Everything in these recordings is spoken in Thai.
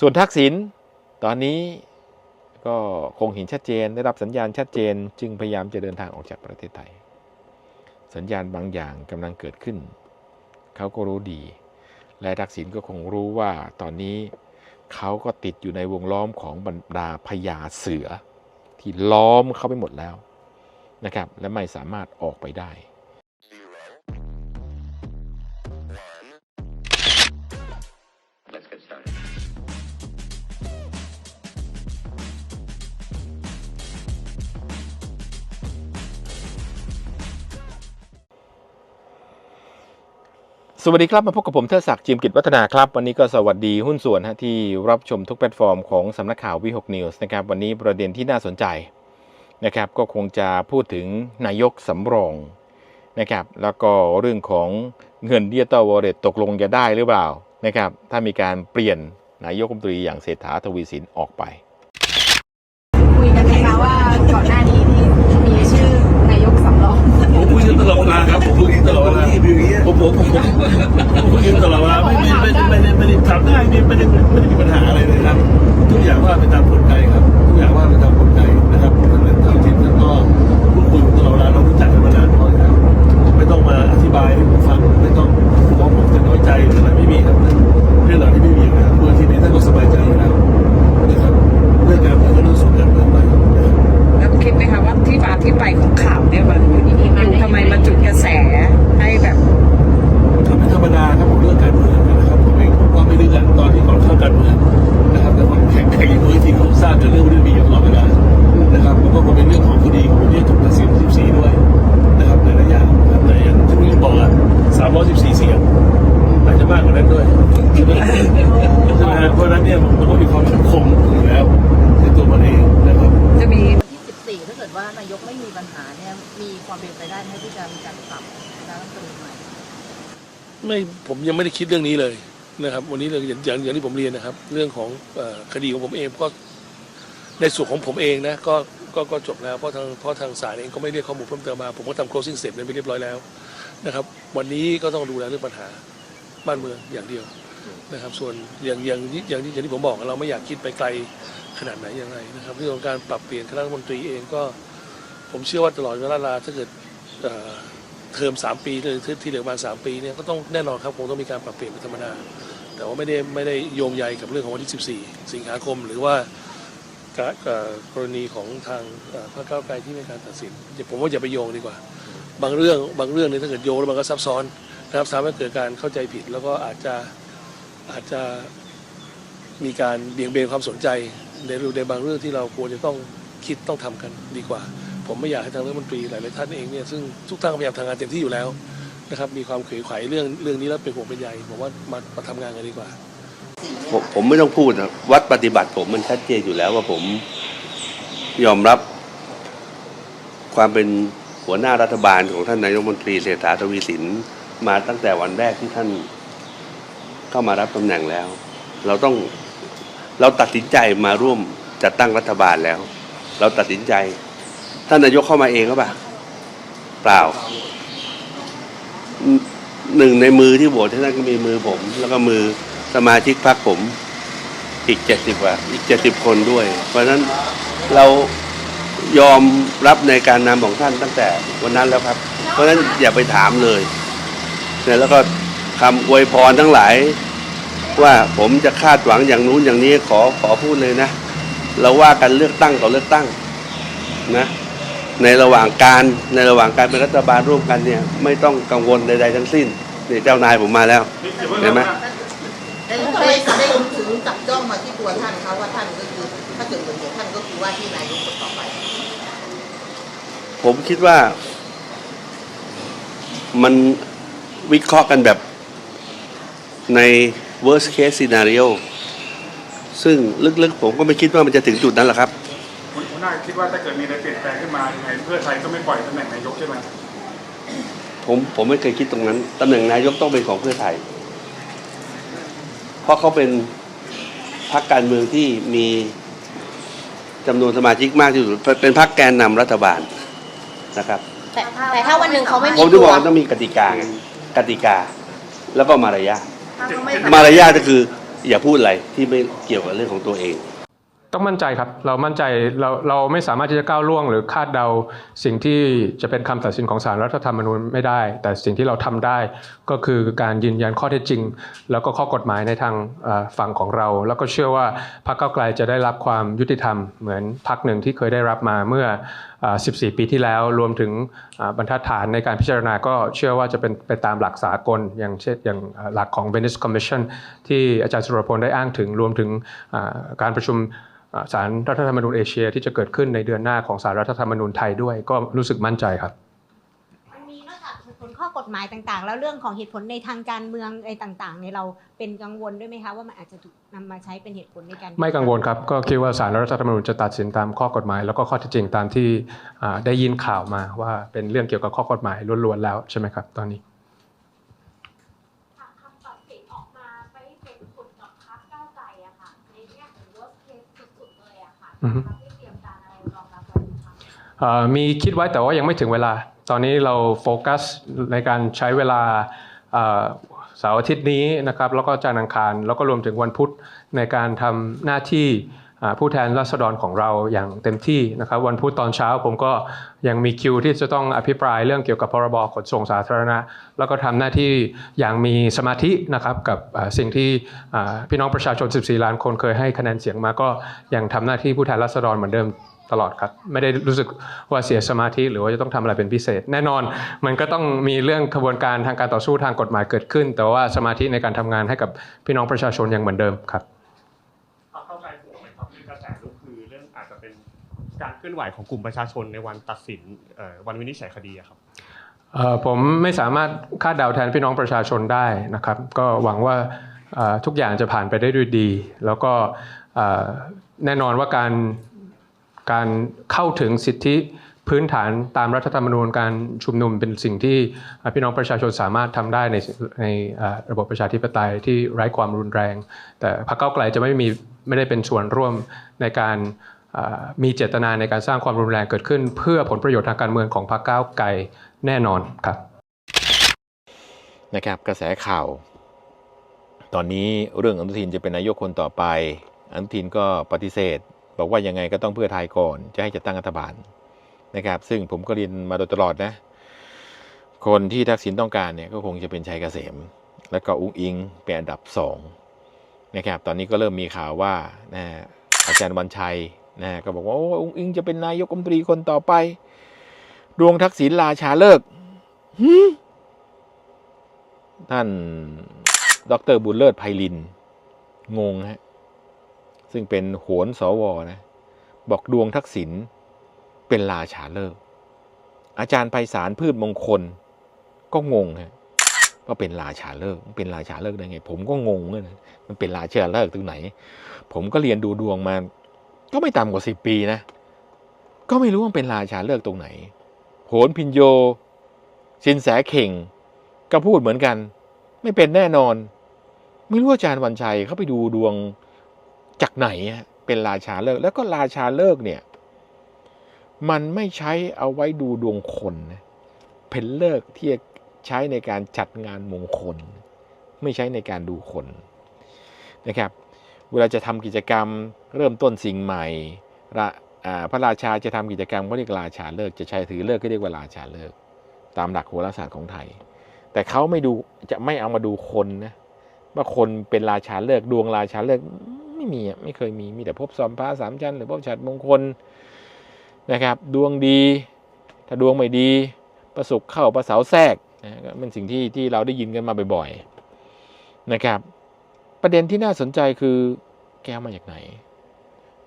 ส่วนทักษิณตอนนี้ก็คงเห็นชัดเจนได้รับสัญญาณชัดเจน จึงพยายามจะเดินทางออกจากประเทศไทย สัญญาณบางอย่างกำลังเกิดขึ้น เขาก็รู้ดี และทักษิณก็คงรู้ว่าตอนนี้เขาก็ติดอยู่ในวงล้อมของบรรดาพญาเสือ ที่ล้อมเขาไปหมดแล้วนะครับ และไม่สามารถออกไปได้ สวัสดีครับ มาพบกับผมเทดศักดิ์จิมกิจวัฒนาครับ วันนี้ก็สวัสดีหุ้นส่วนฮะที่รับชมทุกแพลตฟอร์มของสำนักข่าววิหกนิวส์นะครับวันนี้ประเด็นที่น่าสนใจนะครับก็คงจะพูดถึงนายกสำรองนะครับแล้วก็เรื่องของเงินดิจิตอลวอลเล็ตตกลงจะได้หรือเปล่านะครับถ้ามีการเปลี่ยนนายกรัฐมนตรีอย่างเศรษฐาทวีสินออกไป คุยกันไหมคะว่าก่อนหน้านี้ที่มีชื่อนายกสำรอง ผมคุ ยกันตลอดเวลาครับผมคุยกันตลอดเวลาผมผมผมผมผมคุยกันตลอดเวลาไม่ไม่ไม่ไม่ได้ไม่ได้ทำได้ไม่ไม่ได้ไม่ได้มีปัญหาอะไรเลยครับ ทุกอย่างว่าไปตามกลไกครับ ทุกอย่างว่าไปตามกลไกนะครับท่านท่านทีมท่านก็พูดคุยกันตลอดเวลาเรารู้จักกันมานานพอแล้วไม่ต้องมาอธิบายให้ผมฟังไม่ต้องบอกผมจะน้อยใจหรืออะไรไม่มีครับ ด้วยใช่ไหมฮะเพราะฉะนั้นเนี่ยมันก็มีความมั่นคงอยู่แล้วในตัวมันเองนะครับจะมีวันที่ 14 ถ้าเกิดว่านายกไม่มีปัญหาเนี่ยมีความเป็นไปได้ไหมที่จะมีการปรับคณะรัฐมนตรีใหม่ไม่ผมยังไม่ได้คิดเรื่องนี้เลยนะครับ วันนี้เลยอย่างอย่างอย่างที่ผมเรียนนะครับ เรื่องของเออคดีของผมเองก็ในส่วนของผมเองนะก็ก็ก็จบแล้วเพราะทางเพราะทางศาลเองก็ไม่เรียกข้อมูลเพิ่มเติมมา ผมก็ทำ closing statement ไปเรียบร้อยแล้วนะครับ วันนี้ก็ต้องดูแลเรื่องปัญหา บ้านเมืองอย่างเดียวนะครับ ส่วนอย่างอย่างที่อย่างที่อย่างที่ผมบอกเราไม่อยากคิดไปไกลขนาดไหนอย่างไรนะครับเรื่องของการปรับเปลี่ยนคณะรัฐมนตรีเองก็ ผมเชื่อว่าตลอดเวลาถ้าเกิดเทอมสามปีหรือที่เหลือประมาณสามปีเนี่ยก็ต้องแน่นอนครับคงต้องมีการปรับเปลี่ยนเป็นธรรมดาแต่ว่าไม่ได้ไม่ได้โยงใยกับเรื่องของวันที่ 14 สิงหาคม หรือว่ากรณีของทางพรรคก้าไกลที่มีการตัดสินผมว่าอย่าไปโยงดีกว่า บางเรื่องบางเรื่องเนี่ยถ้าเกิดโยงแล้วมันก็ซับซ้อน นะครับทำให้เกิดการเข้าใจผิด แล้วก็อาจจะอาจจะมีการเบี่ยงเบนความสนใจในในบางเรื่องที่เราควรจะต้องคิดต้องทำกันดีกว่า ผมไม่อยากให้ทางรัฐมนตรีหลาย ๆ ท่านเองเนี่ยซึ่งทุกท่านพยายามทำงานเต็มที่อยู่แล้วนะครับมีความเขยไขเรื่องเรื่องนี้แล้วเป็นห่วงเป็นใยผมว่ามามาทำงานกันดีกว่า ผมผมไม่ต้องพูดนะวัดปฏิบัติผมมันชัดเจนอยู่แล้วว่าผมยอมรับความเป็นหัวหน้ารัฐบาลของท่านนายกรัฐมนตรีเศรษฐาทวีสิน มาตั้งแต่วันแรกที่ท่านเข้ามารับตำแหน่งแล้ว เราต้องเราตัดสินใจมาร่วมจัดตั้งรัฐบาลแล้ว เราตัดสินใจ ท่านนายกเข้ามาเองหรือเปล่าเปล่าหนึ่งในมือที่โหวตให้ท่านก็มีมือผม แล้วก็มือสมาชิกพรรคผมอีกเจ็ดสิบกว่าอีกเจ็ดสิบคนด้วย เพราะฉะนั้นเรายอมรับในการนำของท่านตั้งแต่วันนั้นแล้วครับ เพราะฉะนั้นอย่าไปถามเลย นี่ยแล้วก็คำอวยพรทั้งหลาย ว่าผมจะคาดหวังอย่างนู้นอย่างนี้ขอขอพูดเลยนะ เราว่ากันเลือกตั้งต่อเลือกตั้งนะในระหว่างการในระหว่างการเป็นรัฐบาลร่วมกันเนี่ย ไม่ต้องกังวลใดๆทั้งสิ้นนี่เจ้านายผมมาแล้วเห็นไหมได้ได้ได้ถึงจับจ้องมาที่ตัวท่านเขาว่าท่านก็คือถ้าเกิดเหมือนท่านก็คือว่าที่นายกคนต่อไป ผมคิดว่ามัน วิเคราะห์กันแบบใน worst case scenario ซึ่งลึกๆ ผมก็ไม่คิดว่ามันจะถึงจุดนั้นหรอกครับ คุณหัวหน้าคิดว่าถ้าเกิดมีอะไรเปลี่ยนแปลงขึ้นมายังไงเพื่อไทยก็ไม่ปล่อยตำแหน่งนายกใช่ไหมผมผมไม่เคยคิดตรงนั้นตำแหน่งนายกต้องเป็นของเพื่อไทย เพราะเขาเป็นพรรคการเมืองที่มีจำนวนสมาชิกมากที่สุดเป็นพรรคแกนนำรัฐบาลนะครับ แต่แต่ถ้าวันหนึ่งเขาไม่มีผมที่ตับวอกว่าต้องมีกติกาไง กติกา แล้วก็มารยาทถ้าเขาไม่มารยาทก็คืออย่าพูดอะไรที่ไม่เกี่ยวกับเรื่องของตัวเอง ต้องมั่นใจครับเรามั่นใจเราเราไม่สามารถที่จะก้าวล่วง หรือคาดเดาสิ่งที่จะเป็นคำตัดสินของศาลรัฐธรรมนูญไม่ได้ แต่สิ่งที่เราทำได้ ก็คือการยืนยันข้อเท็จจริง แล้วก็ข้อกฎหมายในทางเอ่อฝั่งของเรา แล้วก็เชื่อว่าพรรคก้าวไกลจะได้รับความยุติธรรมเหมือนพรรคหนึ่งที่เคยได้รับมาเมื่อเอ่อ 14 ปีที่แล้วรวมถึงบรรทัดฐานในการพิจารณาก็เชื่อว่าจะเป็นไปตามหลักสากล อย่างเช่นอย่างหลักของ Venice Commission ที่อาจารย์สุรพลได้อ้างถึงรวมถึงการประชุมสารรัฐธรรมนูญเอเชียที่จะเกิดขึ้นในเดือนหน้าของสารรัฐธรรมนูญไทยด้วยก็รู้สึกมั่นใจครับ มันมีนอกจากเหตุ ผลข้อกฎหมายต่างๆ แล้วเรื่องของเหตุผลในทางการเมืองอะไรต่างๆเนี่ยเราเป็นกังวลด้วยไหมคะว่ามันอาจจะถูกนำมาใช้เป็นเหตุผลในการไม่กังวลครับก็คิดว่าศาลรัฐธรรมนูญจะตัดสินตามข้อกฎหมาย แล้วก็ข้อเท็จจริงตามที่อ่าได้ยินข่าวมาว่าเป็นเรื่องเกี่ยวกับข้อกฎหมายล้วนๆแล้วใช่ไหมครับ ตอนนี้คำตัดสินออกมาไม่เป็นผลกับพรรคก้าวไกลอะค่ะในแง่ของ worst case สุดๆเลยอะค่ะอือฮึพรรคได้เตรียมการอะไรรองรับไว้ไหมคะเอ่อมีคิดไว้แต่ว่ายังไม่ถึงเวลา ตอนนี้เราโฟกัสในการใช้เวลาเสาร์อาทิตย์นี้นะครับแล้วก็จันทร์อังคารแล้วก็รวมถึงวันพุธในการทำหน้าที่ผู้แทนราษฎรของเราอย่างเต็มที่นะครับวันพุธตอนเช้าผมก็ยังมีคิวที่จะต้องอภิปรายเรื่องเกี่ยวกับพรบขนส่งสาธารณะ แล้วก็ทำหน้าที่อย่างมีสมาธินะครับกับสิ่งที่พี่น้องประชาชน 14 ล้านคนเคยให้คะแนนเสียงมาก็ยังทำหน้าที่ผู้แทนราษฎรเหมือนเดิม ตลอดครับ ไม่ได้รู้สึกว่าเสียสมาธิหรือว่าจะต้องทำอะไรเป็นพิเศษ แน่นอนมันก็ต้องมีเรื่องกระบวนการทางการต่อสู้ทางกฎหมายเกิดขึ้น แต่ว่าสมาธิในการทำงานให้กับพี่น้องประชาชนยังเหมือนเดิมครับเอาเข้าใจถูกไหมครับที่กระแสลุกคือเรื่องอาจจะเป็นการเคลื่อนไหวของกลุ่มประชาชนในวันตัดสินเอ่อวันวินิจฉัยคดีอะครับเอ่อผมไม่สามารถคาดเดาแทนพี่น้องประชาชนได้นะครับ ก็หวังว่าเอ่อทุกอย่างจะผ่านไปได้ด้วยดี แล้วก็เอ่อแน่นอนว่าการ การเข้าถึงสิทธิพื้นฐานตามรัฐธรรมนูญการชุมนุมเป็นสิ่งที่พี่น้องประชาชนสามารถทำได้ในในระบบประชาธิปไตยที่ไร้ความรุนแรง แต่พรรคเก้าไกลจะไม่มีไม่ได้เป็นส่วนร่วมในการมีเจตนาในการสร้างความรุนแรงเกิดขึ้น เพื่อผลประโยชน์ทางการเมืองของพรรคก้าวไกลแน่นอนครับนะครับกระแสข่าว ตอนนี้เรื่องอนุทินจะเป็นนายกคนต่อไป อนุทินก็ปฏิเสธ บอกว่ายังไงก็ต้องเพื่อไทยก่อน จะให้จัดตั้งรัฐบาลนะครับ ซึ่งผมก็เรียนมาโดยตลอดนะ คนที่ทักษิณต้องการเนี่ยก็คงจะเป็นชัยเกษม แล้วก็อุ้งอิงเป็นอันดับสองนะครับตอนนี้ก็เริ่มมีข่าวว่านะอาจารย์วันชัยนะก็บอกว่าอุ้งอิงจะเป็นนายกรัฐมนตรีคนต่อไป ดวงทักษิณลาชาเลิกท่านดรบุญเลิศไพลิน งงฮะ ซึ่งเป็นโหนสวนะบอกดวงทักษิณเป็นราชาเลิก อาจารย์ไพศาลพืชมงคล ก็งงฮะว่าเป็นราชาเลิกเป็นราชาเลิกได้ไง ผมก็งงเลยนะมันเป็นราชาเลิกตรงไหน ผมก็เรียนดูดวงมา ก็ไม่ต่ำกว่าสิบปีนะ ก็ไม่รู้ว่าเป็นราชาเลิกตรงไหนโหนพินโยสินแสเข่ง ก็พูดเหมือนกัน ไม่เป็นแน่นอน ไม่รู้ว่าอาจารย์วันชัยเขาไปดูดวง จากไหนเป็นราชาเลิกแล้วก็ราชาเลิกเนี่ย มันไม่ใช้เอาไว้ดูดวงคนนะเป็นเลิกที่จะใช้ในการจัดงานมงคล ไม่ใช้ในการดูคนนะครับ เวลาจะทำกิจกรรมเริ่มต้นสิ่งใหม่ระพระราชาจะทำกิจกรรมก็เรียกราชาเลิกจะใช้ถือเลิกก็เรียกว่าราชาเลิกตามหลักโหราศาสตร์ของไทย แต่เขาไม่ดูจะไม่เอามาดูคนนะว่าคนเป็นราชาเลิกดวงราชาเลิก ไม่มีอะไม่เคยมีมีแต่พบสอมพระสามชั้น หรือพบฉัตรมงคลนะครับ ดวงดี ถ้าดวงไม่ดี ประสบเข้าประเสาแทรกนะก็เป็นสิ่งที่ที่เราได้ยินกันมาบ่อยๆนะครับ ประเด็นที่น่าสนใจคือแก้วมาจากไหน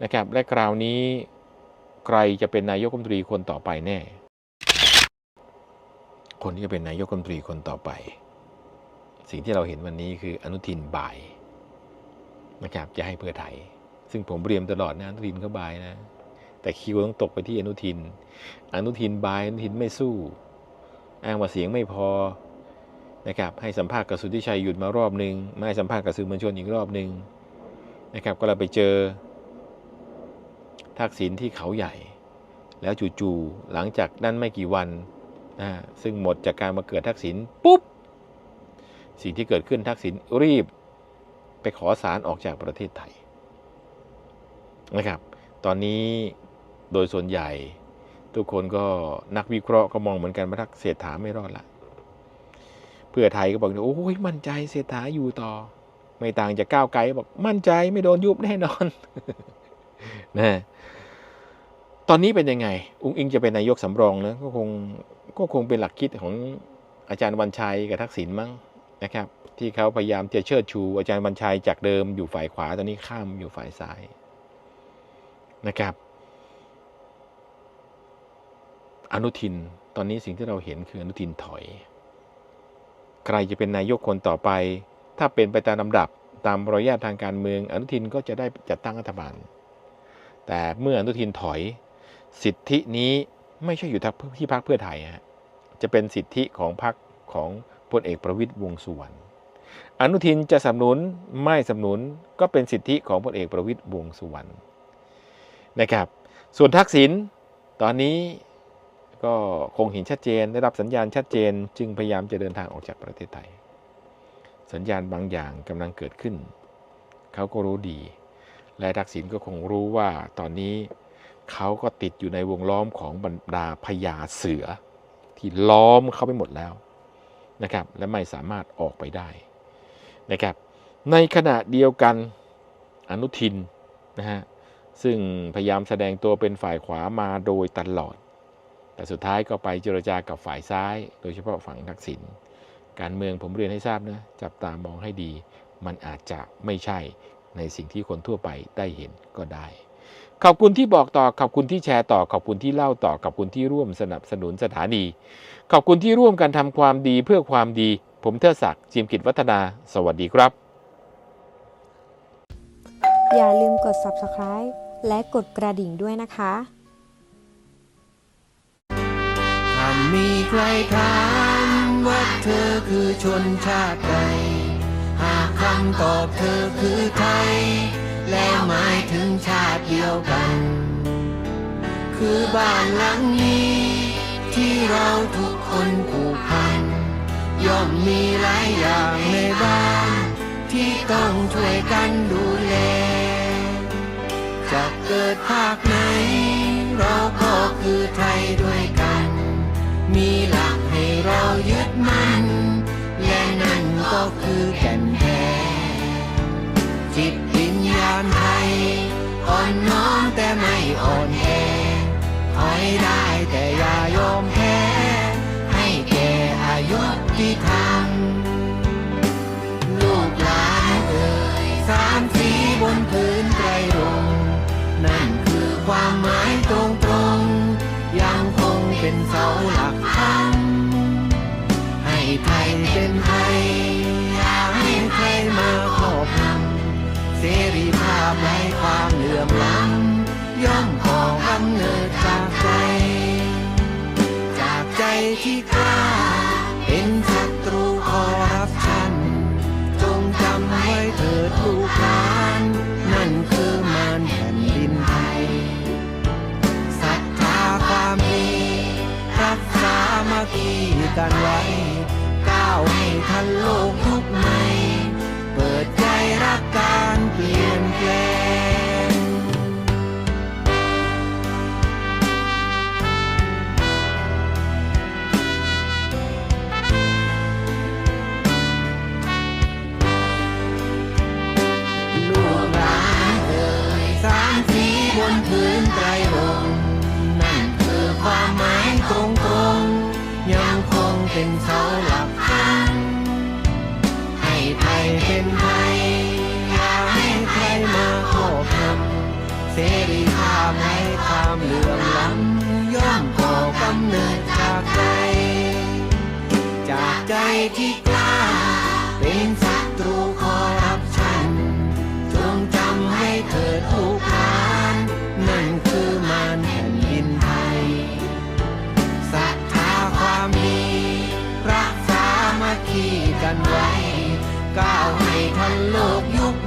นะครับ และคราวนี้ใครจะเป็นนายกรัฐมนตรีคนต่อไปแน่ คนที่จะเป็นนายกรัฐมนตรีคนต่อไป สิ่งที่เราเห็นวันนี้คืออนุทินบ่าย นะครับจะให้เพื่อไทย ซึ่งผมเรียมตลอดนะอนุทินเขาบายนะ แต่คิวต้องตกไปที่อนุทิน อนุทินบายอนุทินไม่สู้ อ้างว่าเสียงไม่พอนะครับให้สัมภาษณ์กับสุทธิชัยหยุดมารอบหนึ่งไม่ให้สัมภาษณ์กับสื่อมวลชนอีกรอบหนึ่งนะครับ ก็เลยไปเจอ ทักษิณที่เขาใหญ่ แล้วจู่ๆหลังจากนั้นไม่กี่วันนะซึ่งหมดจากการมาเกิดทักษิณปุ๊บ สิ่งที่เกิดขึ้นทักษิณรีบ ไปขอสารออกจากประเทศไทยนะครับ ตอนนี้โดยส่วนใหญ่ทุกคนก็นักวิเคราะห์ก็มองเหมือนกันว่าทักเศรษฐาไม่รอดละ เพื่อไทยก็บอกโอ้ยมั่นใจเศรษฐาอยู่ต่อ ไม่ต่างจากก้าวไกลบอกมั่นใจไม่โดนยุบแน่นอนนะตอนนี้เป็นยังไง อุ้งอิงจะเป็นนายกสำรองแล้วก็คงก็คงเป็นหลักคิดของอาจารย์วันชัยกับทักษิณมั้งนะครับ ที่เขาพยายามจะเชิดชู อาจารย์วันชัยจากเดิมอยู่ฝ่ายขวาตอนนี้ข้ามอยู่ฝ่ายซ้ายนะครับ อนุทินตอนนี้สิ่งที่เราเห็นคืออนุทินถอย ใครจะเป็นนายกคนต่อไป ถ้าเป็นไปตามลำดับตามรอยาตทางการเมือง อนุทินก็จะได้จัดตั้งรัฐบาล แต่เมื่ออนุทินถอย สิทธินี้ไม่ใช่อยู่ที่พรรคเพื่อไทยฮะจะเป็นสิทธิของพรรคของพลเอกประวิตยวงสุวรรณ อนุทินจะสนับสนุนไม่สนับสนุนก็เป็นสิทธิของพลเอกประวิตยวงสุวรรณนะครับ ส่วนทักษิณตอนนี้ก็คงเห็นชัดเจนได้รับสัญญาณชัดเจน จึงพยายามจะเดินทางออกจากประเทศไทย สัญญาณบางอย่างกำลังเกิดขึ้น เขาก็รู้ดี และทักษิณก็คงรู้ว่าตอนนี้เขาก็ติดอยู่ในวงล้อมของบรรดาพญาเสือ ที่ล้อมเขาไปหมดแล้วนะครับ และไม่สามารถออกไปได้ นะครับ ในขณะเดียวกันอนุทินนะฮะซึ่งพยายามแสดงตัวเป็นฝ่ายขวามาโดยตลอด แต่สุดท้ายก็ไปเจรจากับฝ่ายซ้าย โดยเฉพาะฝั่งทักษิณการเมืองผมเรียนให้ทราบนะจับตามองให้ดี มันอาจจะไม่ใช่ในสิ่งที่คนทั่วไปได้เห็นก็ได้ ขอบคุณที่บอกต่อขอบคุณที่แชร์ต่อขอบคุณที่เล่าต่อขอบคุณที่ร่วมสนับสนุนสถานี ขอบคุณที่ร่วมกันทำความดีเพื่อความดี ผมเทอศักดิ์จิมกิจวัฒนา สวัสดีครับ อย่าลืมกด subscribe และกดกระดิ่งด้วยนะคะถ้ามีใครถามว่าเธอคือชนชาติใดหากคำตอบเธอคือไทย แล้วหมายถึงชาติเดียวกัน คือบ้านหลังนี้ที่เราทุกคนผูกพัน ย่อมมีหลายอย่างในบ้าน ที่ต้องช่วยกันดูแล จะเกิดภาคไหน เราก็คือไทยด้วยกัน มีหลักให้เรายึดมั่น และนั่นก็คือแก่นแท้จิตวิญญาณไทย อ่อนน้อมแต่ไม่อ่อนแอถอยได้แต่อย่ายอมแพ้ ยุที่ทำลูกหลานเอ่ยสามสีบนพื้นไตรรงนั่นคือความหมายตรงตรงยังคงเป็นเสาหลักธรรมให้ไทยเป็นไทยอย่าให้ใครมาครอบงำเสรีภาพและความเหลื่อมล้ำย่อมก่อกำเนิดจากใจ จากใจที่กล้า กันไว้ก้าวให้ทันโลก เป็นไทยอย่าให้ใครมาครอบงำเสรีภาพให้ความเหลื่อมล้ำย่อมก่อกำเนิดจากใจจากใจที่กล้าเป็น love you.